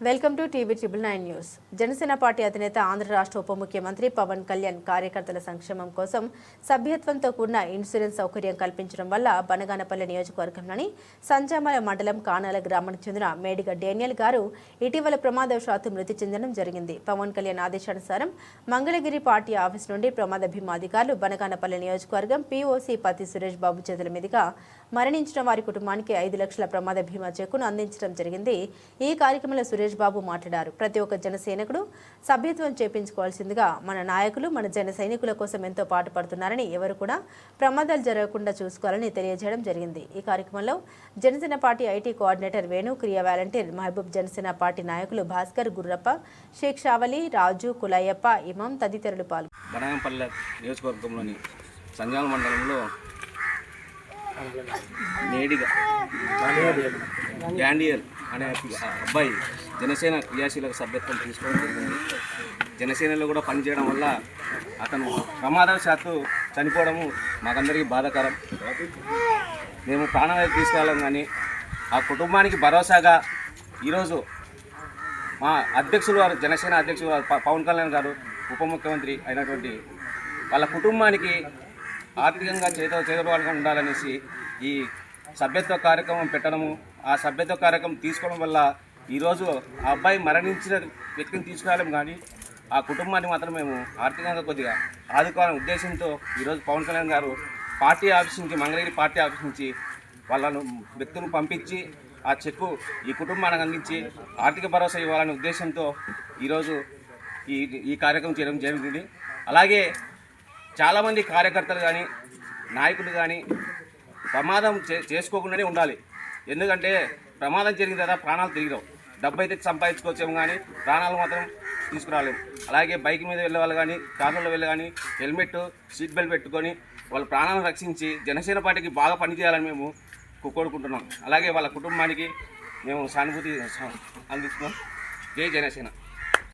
Welcome to TV triple nine news. Janasena party అధినేత ఆంధ్ర రాష్ట్ర ఉప ముఖ్యమంత్రి పవన్ కళ్యాణ్ కార్యకర్తల సంక్షేమం కోసం సభ్యత్వంతో కూడిన ఇన్సూరెన్స్ సౌకర్యం కల్పించడం వల్ల బనగానపల్లి నియోజకవర్గంలోని సంజామల మండలం కానాల గ్రామానికి చెందిన మేడిగ డేనియల్ గారు ఇటీవల ప్రమాదవశాత్తు మృతి చెందడం జరిగింది. పవన్ కళ్యాణ్ ఆదేశానుసారం మంగళగిరి పార్టీ ఆఫీస్ నుండి ప్రమాద భీమా అధికారులు బనగానపల్లి నియోజకవర్గం పీఓసీ పతి సురేష్ బాబు చేతుల మీదుగా మరణించిన వారి కుటుంబానికి ఐదు లక్షల ప్రమాద భీమా చెక్కును అందించడం జరిగింది. ఈ కార్యక్రమంలో సురేష్ బాబు మాట్లాడారు. ప్రతి ఒక్క జనసైనికుడు సభ్యత్వం చేపించుకోవాల్సిందిగా మన నాయకులు మన జన సైనికుల కోసం ఎంతో పాటుపడుతున్నారని ఎవరు కూడా ప్రమాదాలు జరగకుండా చూసుకోవాలని తెలియజేయడం జరిగింది. ఈ కార్యక్రమంలో Janasena party IT coordinator Venu Kriya volunteer Mahaboob Janasena party నాయకులు భాస్కర్ గుర్రప్ప షేక్ షావలి రాజు కులయ్యప్ప ఇమాం తదితరులు పాల్గొన్నారు నియోజకవర్గంలోని సంజాల మండలంలో నేడిగా గ్యాండియల్ అనే అబ్బాయి జనసేన క్రియాశీలక సభ్యత్వం తీసుకోవడం జరిగింది. జనసేనలో కూడా పనిచేయడం వల్ల అతను ప్రమాదవశాత్తు చనిపోవడము మాకందరికీ బాధాకరం. మేము ప్రాణాలు తీసుకెళ్ళాం కానీ ఆ కుటుంబానికి భరోసాగా ఈరోజు మా అధ్యక్షులు వారు జనసేన అధ్యక్షులు వారు పవన్ కళ్యాణ్ గారు ఉప ముఖ్యమంత్రి అయినటువంటి వాళ్ళ కుటుంబానికి ఆర్థికంగా చేత చేదోడుగా ఉండాలనేసి ఈ సభ్యత్వ కార్యక్రమం పెట్టడము ఆ సభ్యత్వ కార్యక్రమం తీసుకోవడం వల్ల ఈరోజు ఆ అబ్బాయి మరణించిన వ్యక్తిని తీసుకురాలేము కానీ ఆ కుటుంబాన్ని మాత్రం మేము ఆర్థికంగా కొద్దిగా ఆదుకోవాలనే ఉద్దేశంతో ఈరోజు పవన్ కళ్యాణ్ గారు పార్టీ ఆఫీస్ నుంచి మంగళగిరి పార్టీ ఆఫీస్ నుంచి వాళ్ళను వ్యక్తులను పంపించి ఆ చెక్కు ఈ కుటుంబానికి అందించి ఆర్థిక భరోసా ఇవ్వాలనే ఉద్దేశంతో ఈరోజు ఈ ఈ కార్యక్రమం చేయడం జరిగింది. అలాగే చాలామంది కార్యకర్తలు కానీ నాయకులు కానీ ప్రమాదం చే చేసుకోకుండానే ఉండాలి. ఎందుకంటే ప్రమాదం జరిగిన తర్వాత ప్రాణాలు తిరిగిరావు. డబ్బు అయితే సంపాదించుకోవచ్చేమో కానీ ప్రాణాలు మాత్రం తీసుకురాలేము అలాగే బైక్ మీద వెళ్ళే వాళ్ళు కానీ కార్లలో వెళ్ళే కానీ హెల్మెట్ సీట్ బెల్ట్ పెట్టుకొని వాళ్ళ ప్రాణాలను రక్షించి జనసేన పార్టీకి బాగా పనిచేయాలని మేము కోరుకుంటున్నాం. అలాగే వాళ్ళ కుటుంబానికి మేము సానుభూతి అందిస్తున్నాం. జై జనసేన.